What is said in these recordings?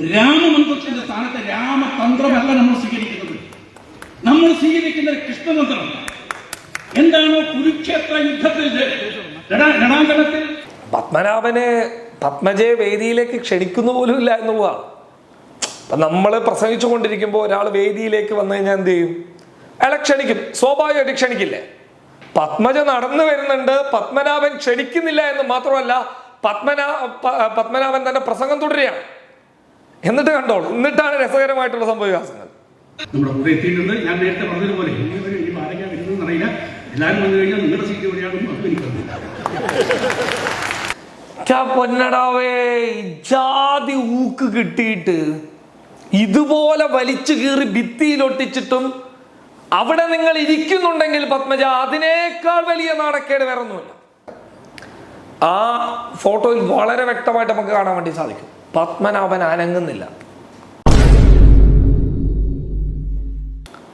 രാമമന്ത്രത്തിന്റെ സ്ഥാനത്ത് രാമതന്ത്രമല്ല നമ്മൾ സ്വീകരിക്കുന്നത്. നമ്മൾ സ്വീകരിക്കുന്നത് കൃഷ്ണതന്ത്രം എന്താണോ കുരുക്ഷേത്ര യുദ്ധത്തിൽ രണ- രണാങ്കണത്തിൽ പത്മനാഭനെ പത്മജയെ വേദിയിലേക്ക് ക്ഷണിക്കുന്നു പോലും ഇല്ല എന്നുള്ളതാണ് അപ്പം നമ്മൾ പ്രസംഗിച്ചു കൊണ്ടിരിക്കുമ്പോൾ ഒരാൾ വേദിയിലേക്ക് വന്നു കഴിഞ്ഞാൽ എന്ത് ചെയ്യും? അയാളെ ക്ഷണിക്കും. സ്വാഭാവികമായിട്ട് ക്ഷണിക്കില്ലേ? പത്മജ നടന്നു വരുന്നുണ്ട്. പത്മനാഭൻ ക്ഷണിക്കുന്നില്ല എന്ന് മാത്രമല്ല പത്മനാ പത്മനാഭൻ തന്നെ പ്രസംഗം തുടരുകയാണ്. എന്നിട്ട് കണ്ടോളൂ എന്നിട്ടാണ് രസകരമായിട്ടുള്ള സംഭവവികാസങ്ങൾ. നമ്മുടെ കൂടെ എത്തിയിട്ടുണ്ട് ഞാൻ നേരത്തെ പറഞ്ഞതുപോലെ ഇനി വരും ഇനി ആരെങ്കിലും എല്ലാവരും വന്നു കഴിഞ്ഞാൽ നിങ്ങളുടെ സീറ്റ് എവിടെയാണെന്നും അതും എനിക്കറിയില്ല പൊന്നടാവേ ജാതി ഊക്ക് കിട്ടിയിട്ട് ഇതുപോലെ വലിച്ചു കീറി ഭിത്തിയിലൊട്ടിച്ചിട്ടും അവിടെ നിങ്ങൾ ഇരിക്കുന്നുണ്ടെങ്കിൽ പത്മജ അതിനേക്കാൾ വലിയ നാടക്കേട് വേറെ ആ ഫോട്ടോയിൽ വളരെ വ്യക്തമായിട്ട് നമുക്ക് കാണാൻ വേണ്ടി സാധിക്കും. പത്മനാഭൻ അനങ്ങുന്നില്ല.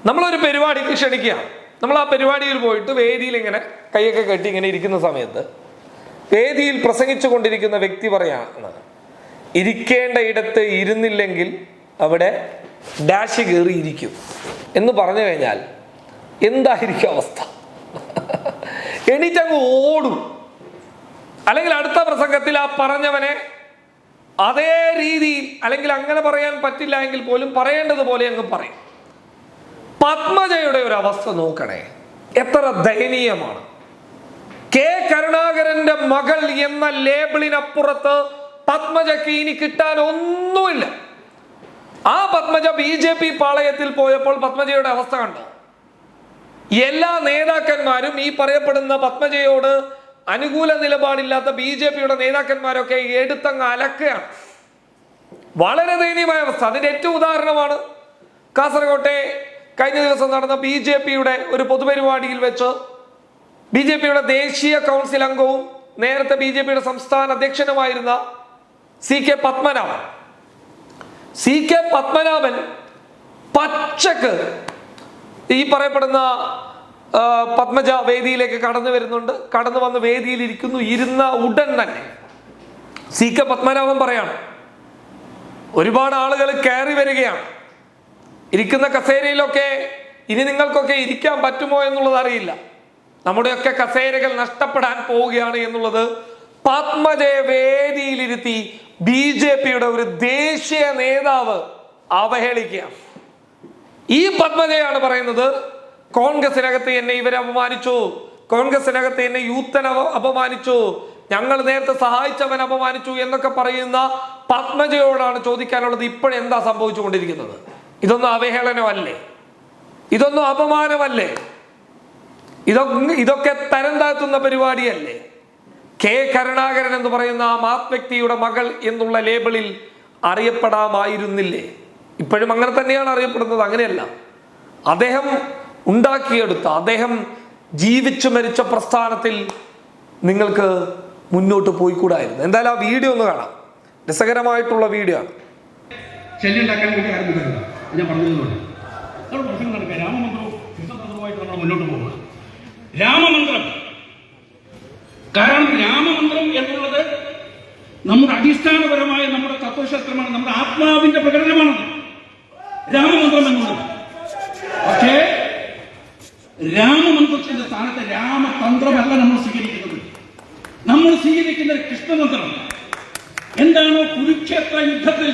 നമ്മളൊരു പരിപാടിക്ക് ക്ഷണിക്കുക. നമ്മൾ ആ പരിപാടിയിൽ പോയിട്ട് വേദിയിൽ ഇങ്ങനെ കൈയൊക്കെ കെട്ടി ഇങ്ങനെ ഇരിക്കുന്ന സമയത്ത് വേദിയിൽ പ്രസംഗിച്ചു കൊണ്ടിരിക്കുന്ന വ്യക്തി പറയാണ് ഇരിക്കേണ്ട ഇടത്ത് ഇരുന്നില്ലെങ്കിൽ അവിടെ ഡാഷ് കയറി ഇരിക്കും. എന്ന് പറഞ്ഞു കഴിഞ്ഞാൽ എന്തായിരിക്കും അവസ്ഥ? എണീറ്റങ്ങ് ഓടും. അല്ലെങ്കിൽ അടുത്ത പ്രസംഗത്തിൽ ആ പറഞ്ഞവനെ അതേ രീതിയിൽ അല്ലെങ്കിൽ അങ്ങനെ പറയാൻ പറ്റില്ല എങ്കിൽ പോലും പറയേണ്ടതുപോലെ അങ്ങ് പറയും. പത്മജയുടെ ഒരു അവസ്ഥ നോക്കണേ. എത്ര ദയനീയമാണ്. കെ കരുണാകരന്റെ മകൾ എന്ന ലേബിളിനപ്പുറത്ത് പത്മജയ്ക്ക് ഇനി കിട്ടാൻ ഒന്നുമില്ല. ആ പത്മജ ബി ജെ പി പാളയത്തിൽ പോയപ്പോൾ പത്മജയുടെ അവസ്ഥ കണ്ടോ? എല്ലാ നേതാക്കന്മാരും ഈ പറയപ്പെടുന്ന പത്മജയോട് അനുകൂല നിലപാടില്ലാത്ത ബി ജെ പിയുടെ നേതാക്കന്മാരൊക്കെ എടുത്തങ്ങ് അലക്കുകയാണ്. വളരെ ദയനീയമായ അവസ്ഥ. അതിന്റെ ഏറ്റവും ഉദാഹരണമാണ് കാസർകോട്ടെ കഴിഞ്ഞ ദിവസം നടന്ന ബി ജെ പിയുടെ ഒരു പൊതുപരിപാടിയിൽ വെച്ച് ബി ജെ പിയുടെ ദേശീയ കൗൺസിൽ അംഗവും നേരത്തെ ബി ജെ പിയുടെ സംസ്ഥാന അധ്യക്ഷനുമായിരുന്ന C K Padmanabhan. C K Padmanabhan പച്ചക്ക് ഈ പറയപ്പെടുന്ന പത്മജ വേദിയിലേക്ക് കടന്നു വരുന്നുണ്ട്. കടന്നു വന്ന് വേദിയിൽ ഇരിക്കുന്നു ഇരുന്ന ഉടൻ തന്നെ സി കെ പത്മനാഭൻ പറയാണ് ഒരുപാട് ആളുകൾ കയറി വരികയാണ്. ഇരിക്കുന്ന കസേരയിലൊക്കെ ഇനി നിങ്ങൾക്കൊക്കെ ഇരിക്കാൻ പറ്റുമോ എന്നുള്ളത് അറിയില്ല. നമ്മുടെയൊക്കെ കസേരകൾ നഷ്ടപ്പെടാൻ പോവുകയാണ് എന്നുള്ളത് പത്മജയെ വേദിയിലിരുത്തി ബി ജെ പിയുടെ ഒരു ദേശീയ നേതാവ് അവഹേളിക്കുകയാണ്. ഈ പത്മജയാണ് പറയുന്നത് കോൺഗ്രസിനകത്ത് എന്നെ ഇവരെ അപമാനിച്ചു. കോൺഗ്രസിനകത്ത് എന്നെ യൂത്തൻ അപമാനിച്ചു. ഞങ്ങൾ നേരത്തെ സഹായിച്ചവൻ അപമാനിച്ചു എന്നൊക്കെ പറയുന്ന പത്മജയോടാണ് ചോദിക്കാനുള്ളത് ഇപ്പോഴെന്താ സംഭവിച്ചുകൊണ്ടിരിക്കുന്നത്? ഇതൊന്നും അവഹേളനമല്ലേ? ഇതൊന്നും അപമാനമല്ലേ? ഇതൊക്കെ ഇതൊക്കെ തരം താഴ്ത്തുന്ന പരിപാടിയല്ലേ? കെ കരുണാകരൻ എന്ന് പറയുന്ന ആ മാത് വ്യക്തിയുടെ മകൾ എന്നുള്ള ലേബിളിൽ അറിയപ്പെടാമായിരുന്നില്ലേ? ഇപ്പോഴും അങ്ങനെ തന്നെയാണ് അറിയപ്പെടുന്നത്. അങ്ങനെയല്ല. അദ്ദേഹം ഉണ്ടാക്കിയെടുത്ത അദ്ദേഹം ജീവിച്ചു മരിച്ച പ്രസ്ഥാനത്തിൽ നിങ്ങൾക്ക് മുന്നോട്ട് പോയിക്കൂടായിരുന്നു. എന്തായാലും ആ വീഡിയോ ഒന്ന് കാണാം. രസകരമായിട്ടുള്ള വീഡിയോ ആണ്. ഞാൻ മുന്നോട്ട് രാമമന്ത്രം. കാരണം രാമമന്ത്രം എന്നുള്ളത് നമ്മുടെ അടിസ്ഥാനപരമായ നമ്മുടെ തത്വശാസ്ത്രമാണ് നമ്മുടെ ആത്മാവിന്റെ പ്രകടനമാണത്. രാമമന്ത്രം എന്നുള്ളത്. രാമമന്ത്രത്തിന്റെ സ്ഥാനത്ത് രാമതന്ത്രമല്ല നമ്മൾ സ്വീകരിക്കുന്നത്. നമ്മൾ സ്വീകരിക്കുന്നത് കൃഷ്ണതന്ത്രം. എന്താണോ കുരുക്ഷേത്ര യുദ്ധത്തിൽ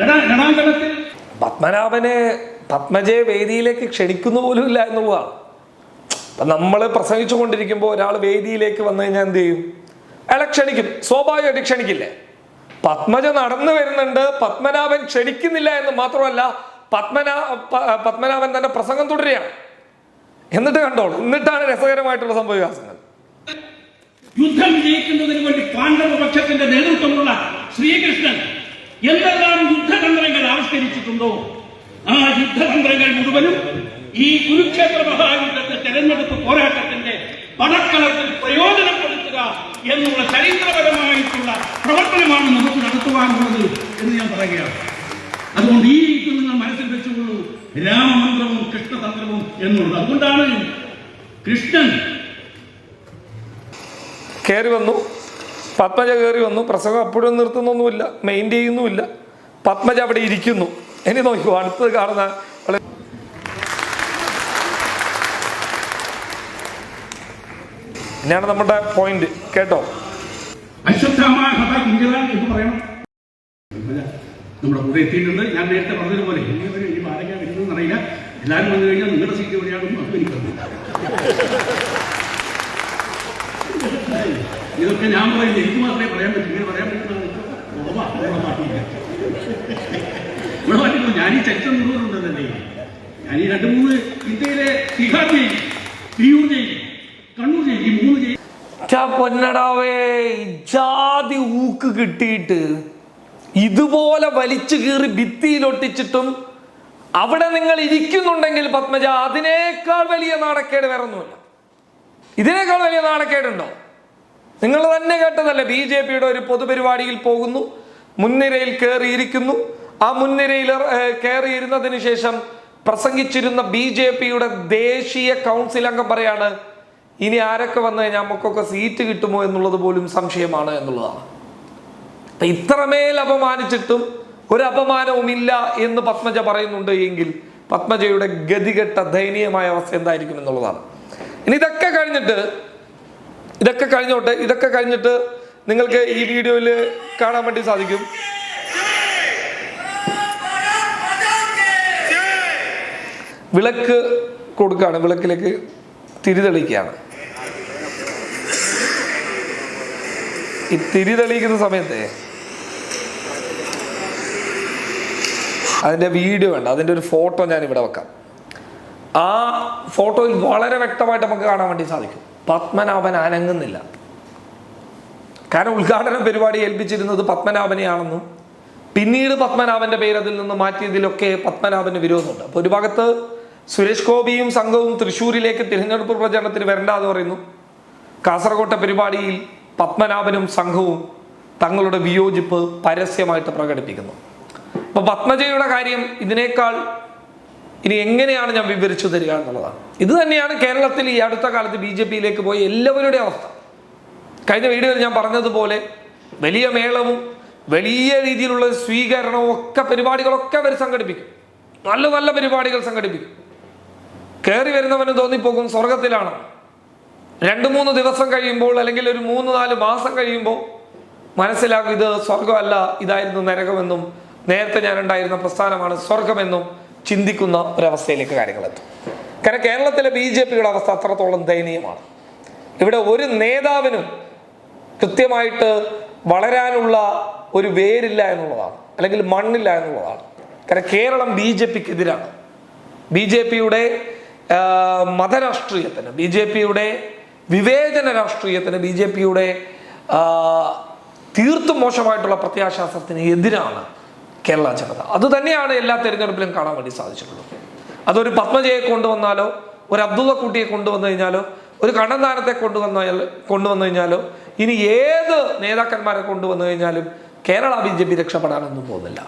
രണ- രണാങ്കണത്തിൽ പത്മനാഭനെ പത്മജയെ വേദിയിലേക്ക് ക്ഷണിക്കുന്നു പോലും ഇല്ല എന്നുള്ളതാണ് അപ്പം നമ്മൾ പ്രസംഗിച്ചു കൊണ്ടിരിക്കുമ്പോൾ ഒരാൾ വേദിയിലേക്ക് വന്നു കഴിഞ്ഞാൽ എന്ത് ചെയ്യും? അയാളെ ക്ഷണിക്കും. സ്വാഭാവികമായിട്ട് ക്ഷണിക്കില്ലേ? പത്മജ നടന്നു വരുന്നുണ്ട്. പത്മനാഭൻ ക്ഷണിക്കുന്നില്ല എന്ന് മാത്രമല്ല പത്മനാ പത്മനാഭൻ തന്നെ പ്രസംഗം തുടരുകയാണ്. എന്നിട്ട് കണ്ടോളൂ എന്നിട്ടാണ് രസകരമായിട്ടുള്ള സംഭവവികാസങ്ങൾ യുദ്ധം ജയിക്കുന്നതിന് വേണ്ടി പാണ്ഡവ പക്ഷത്തിന്റെ നേതൃത്വമുള്ള ശ്രീകൃഷ്ണൻ എന്തെല്ലാം യുദ്ധതന്ത്രങ്ങൾ ആവിഷ്കരിച്ചിട്ടുണ്ടോ? ആ യുദ്ധതന്ത്രങ്ങൾ മുഴുവനും ഈ കുരുക്ഷേത്ര മഹായുദ്ധത്തെ തെരഞ്ഞെടുപ്പ് പോരാട്ടത്തിന്റെ പടക്കളത്തിൽ പ്രയോജനപ്പെടുത്തുക എന്നുള്ള ചരിത്രപരമായിട്ടുള്ള പ്രവർത്തനമാണ് നമുക്ക് നടത്തുവാനുള്ളത് എന്ന് ഞാൻ പറയുകയാണ്. അതുകൊണ്ട് ഈ ഇത് നിങ്ങൾ മനസ്സിൽ വെച്ചുകൊള്ളൂ രാമമന്ത്രവും കൃഷ്ണതന്ത്രവും എന്നുള്ളത്. അതുകൊണ്ടാണ് കൃഷ്ണൻ കയറി വന്നു. പത്മജ കയറി വന്നു. പ്രസംഗം അപ്പോഴും നിർത്തുന്നൊന്നുമില്ല. മെയിൻ ചെയ്യുന്നുമില്ല. പത്മജ അവിടെ ഇരിക്കുന്നു. ഇനി നോക്കൂ അടുത്തത് കാണുന്ന ഇനിയാണ് നമ്മുടെ പോയിന്റ് കേട്ടോ? അശ്വത്ഥാമ എന്ന് പറയണം. നമ്മുടെ കൂടെ എത്തിയിട്ടുണ്ട് ഞാൻ നേരത്തെ പറഞ്ഞതുപോലെ ഇനി അവർ ഇനി ആരൊക്കെ വരുന്നതെന്ന് അറിയില്ല. എല്ലാവരും വന്നു കഴിഞ്ഞാൽ നിങ്ങളുടെ സീറ്റ് എവിടെയാണെന്നും അത് എനിക്കറിയില്ല ഇതൊക്കെ ഞാൻ പറയുന്നത് എനിക്ക് മാത്രമേ പറയാൻ പറ്റൂ. ഇങ്ങനെ പറയാൻ പറ്റുന്ന ഉറപ്പാ, ഇവിടെ മാറ്റിയില്ല ഇവിടെ മാറ്റില്ല ഞാൻ ഈ ചരിത്രം മുഴുവനുണ്ട് തന്നെ ഞാൻ ഈ രണ്ട് മൂന്ന് ഇന്ത്യയിലെ Tihar jail Tirur jail Kannur jail ഈ മൂന്ന് ജയിൽ പൊന്നടാവേ ജാതി ഊക്ക് കിട്ടിയിട്ട് ഇതുപോലെ വലിച്ചു കീറി ഭിത്തിയിലൊട്ടിച്ചിട്ടും അവിടെ നിങ്ങൾ ഇരിക്കുന്നുണ്ടെങ്കിൽ പത്മജ അതിനേക്കാൾ വലിയ നാണക്കേട് വേറെ ഒന്നുമില്ല ഇതിനേക്കാൾ വലിയ നാണക്കേടുണ്ടോ? നിങ്ങൾ തന്നെ കേട്ടതല്ലേ ബി ജെ പിയുടെ ഒരു പൊതുപരിപാടിയിൽ പോകുന്നു മുൻനിരയിൽ കയറിയിരിക്കുന്നു ആ മുൻനിരയിൽ കയറിയിരുന്നതിന് ശേഷം പ്രസംഗിച്ചിരുന്ന ബി ജെ പിയുടെ ദേശീയ കൗൺസിൽ അംഗം പറയാണ് ഇനി ആരൊക്കെ വന്നു കഴിഞ്ഞാൽ നമുക്കൊക്കെ സീറ്റ് കിട്ടുമോ എന്നുള്ളത് പോലും സംശയമാണ് എന്നുള്ളതാണ്. അപ്പൊ ഇത്രമേൽ അപമാനിച്ചിട്ടും ഒരു അപമാനവുമില്ല എന്ന് പത്മജ പറയുന്നുണ്ട് എങ്കിൽ പത്മജയുടെ ഗതികെട്ട ദയനീയമായ അവസ്ഥ എന്തായിരിക്കും എന്നുള്ളതാണ്. ഇനി ഇതൊക്കെ കഴിഞ്ഞിട്ട് ഇതൊക്കെ കഴിഞ്ഞോട്ടെ ഇതൊക്കെ കഴിഞ്ഞിട്ട് നിങ്ങൾക്ക് ഈ വീഡിയോയിൽ കാണാൻ വേണ്ടി സാധിക്കും. വിളക്ക് കൊടുക്കുകയാണ് വിളക്കിലേക്ക് തിരിതെളിക്കുകയാണ് ഈ തിരി തെളിയിക്കുന്ന സമയത്തെ അതിന്റെ വീഡിയോ ഉണ്ട് അതിന്റെ ഒരു ഫോട്ടോ ഞാൻ ഇവിടെ വെക്കാം. ആ ഫോട്ടോയിൽ വളരെ വ്യക്തമായിട്ട് നമുക്ക് കാണാൻ വേണ്ടി സാധിക്കും. പത്മനാഭൻ അനങ്ങുന്നില്ല. കാരണം ഉദ്ഘാടന പരിപാടി ഏൽപ്പിച്ചിരുന്നത് പത്മനാഭനെയാണെന്നും പിന്നീട് പത്മനാഭന്റെ പേര് അതിൽ നിന്ന് മാറ്റിയതിലൊക്കെ പത്മനാഭന് വിരോധമുണ്ട്. അപ്പോൾ ഒരു ഭാഗത്ത് സുരേഷ് ഗോപിയും സംഘവും തൃശ്ശൂരിലേക്ക് തിരഞ്ഞെടുപ്പ് പ്രചരണത്തിന് വരണ്ട എന്ന് പറയുന്നു. കാസർകോട്ടെ പരിപാടിയിൽ പത്മനാഭനും സംഘവും തങ്ങളുടെ വിയോജിപ്പ് പരസ്യമായിട്ട് പ്രകടിപ്പിക്കുന്നു. അപ്പൊ പത്മജയുടെ കാര്യം ഇതിനേക്കാൾ ഇനി എങ്ങനെയാണ് ഞാൻ വിവരിച്ചു തരിക എന്നുള്ളതാണ്. ഇത് തന്നെയാണ് കേരളത്തിൽ ഈ അടുത്ത കാലത്ത് ബി ജെ പിയിലേക്ക് പോയ എല്ലാവരുടെയും അവസ്ഥ. കഴിഞ്ഞ വീഡിയോയിൽ ഞാൻ പറഞ്ഞതുപോലെ വലിയ മേളവും വലിയ രീതിയിലുള്ള സ്വീകരണവും ഒക്കെ പരിപാടികളൊക്കെ അവർ സംഘടിപ്പിക്കും. നല്ല നല്ല പരിപാടികൾ സംഘടിപ്പിക്കും. കയറി വരുന്നവന് തോന്നിപ്പോകും സ്വർഗത്തിലാണ് രണ്ട് മൂന്ന് ദിവസം കഴിയുമ്പോൾ അല്ലെങ്കിൽ ഒരു മൂന്ന് നാല് മാസം കഴിയുമ്പോൾ മനസ്സിലാകും ഇത് സ്വർഗമല്ല ഇതായിരുന്നു നരകമെന്നും നേരത്തെ ഞാൻ ഉണ്ടായിരുന്ന പ്രസ്ഥാനമാണ് സ്വർഗമെന്നും ചിന്തിക്കുന്ന ഒരവസ്ഥയിലേക്ക് കാര്യങ്ങൾ എത്തും. കാരണം കേരളത്തിലെ ബി ജെ പിയുടെ അവസ്ഥ അത്രത്തോളം ദയനീയമാണ്. ഇവിടെ ഒരു നേതാവിനും കൃത്യമായിട്ട് വളരാനുള്ള ഒരു വേരില്ല എന്നുള്ളതാണ്. അല്ലെങ്കിൽ മണ്ണില്ല എന്നുള്ളതാണ്. കാരണം കേരളം ബി ജെ പിക്ക് എതിരാണ് ബി ജെ പിയുടെ മതരാഷ്ട്രീയത്തിന് ബി ജെ പിയുടെ വിവേചന രാഷ്ട്രീയത്തിന് ബി ജെ പിയുടെ തീർത്തും മോശമായിട്ടുള്ള പ്രത്യാശാസത്തിന് എതിരാണ് കേരള ജനത. അത് തന്നെയാണ് എല്ലാ തെരഞ്ഞെടുപ്പിലും കാണാൻ വേണ്ടി സാധിച്ചിട്ടുള്ളത്. അതൊരു പത്മജയെ കൊണ്ടുവന്നാലോ ഒരു അബ്ദുള്ള കുട്ടിയെ കൊണ്ടുവന്നു കഴിഞ്ഞാലോ ഒരു കണ്ണന്താനത്തെ കൊണ്ടുവന്നാൽ കൊണ്ടുവന്നു കഴിഞ്ഞാലോ ഇനി ഏത് നേതാക്കന്മാരെ കൊണ്ടുവന്നു കഴിഞ്ഞാലും കേരള ബി ജെ പി രക്ഷപ്പെടാനൊന്നും പോകുന്നില്ല.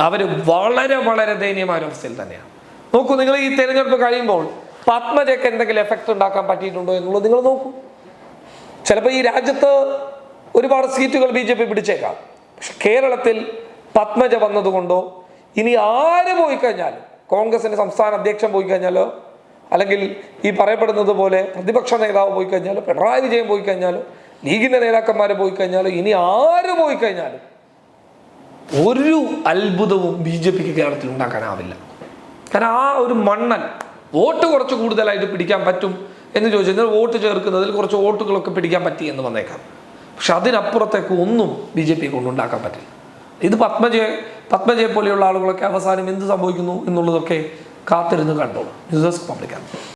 അവർ വളരെ വളരെ ദയനീയമായ അവസ്ഥയിൽ തന്നെയാണ്. നോക്കൂ നിങ്ങൾ ഈ തെരഞ്ഞെടുപ്പ് കഴിയുമ്പോൾ പത്മജയ്ക്ക് എന്തെങ്കിലും എഫക്ട് ഉണ്ടാക്കാൻ പറ്റിയിട്ടുണ്ടോ എന്നുള്ളത് നിങ്ങൾ നോക്കൂ. ചിലപ്പോൾ ഈ രാജ്യത്ത് ഒരുപാട് സീറ്റുകൾ ബി ജെ പി പിടിച്ചേക്കാം. പക്ഷെ കേരളത്തിൽ പത്മജ വന്നതുകൊണ്ടോ? ഇനി ആര് പോയി കഴിഞ്ഞാലും കോൺഗ്രസിന്റെ സംസ്ഥാന അധ്യക്ഷൻ പോയി കഴിഞ്ഞാലോ അല്ലെങ്കിൽ ഈ പറയപ്പെടുന്നത് പോലെ പ്രതിപക്ഷ നേതാവ് പോയി കഴിഞ്ഞാലോ പിണറായി വിജയൻ പോയി കഴിഞ്ഞാലോ ലീഗിന്റെ നേതാക്കന്മാർ പോയി കഴിഞ്ഞാലോ ഇനി ആര് പോയി കഴിഞ്ഞാലും ഒരു അത്ഭുതവും ബി ജെ പിക്ക് കേരളത്തിൽ ഉണ്ടാക്കാനാവില്ല. കാരണം ആ ഒരു മണ്ണൽ വോട്ട് കുറച്ച് കൂടുതലായിട്ട് പിടിക്കാൻ പറ്റും എന്ന് ചോദിച്ചാൽ വോട്ട് ചേർക്കുന്നതിൽ കുറച്ച് വോട്ടുകളൊക്കെ പിടിക്കാൻ പറ്റി എന്ന് വന്നേക്കാം. പക്ഷെ അതിനപ്പുറത്തേക്ക് ഒന്നും ബി ജെ പി കൊണ്ടുണ്ടാക്കാൻ പറ്റില്ല. ഇത് പത്മജയെ പത്മജയെ പോലെയുള്ള ആളുകളൊക്കെ അവസാനം എന്ത് സംഭവിക്കുന്നു എന്നുള്ളതൊക്കെ കാത്തിരുന്ന് കണ്ടോളൂ. News desk പബ്ലിക്കാണ്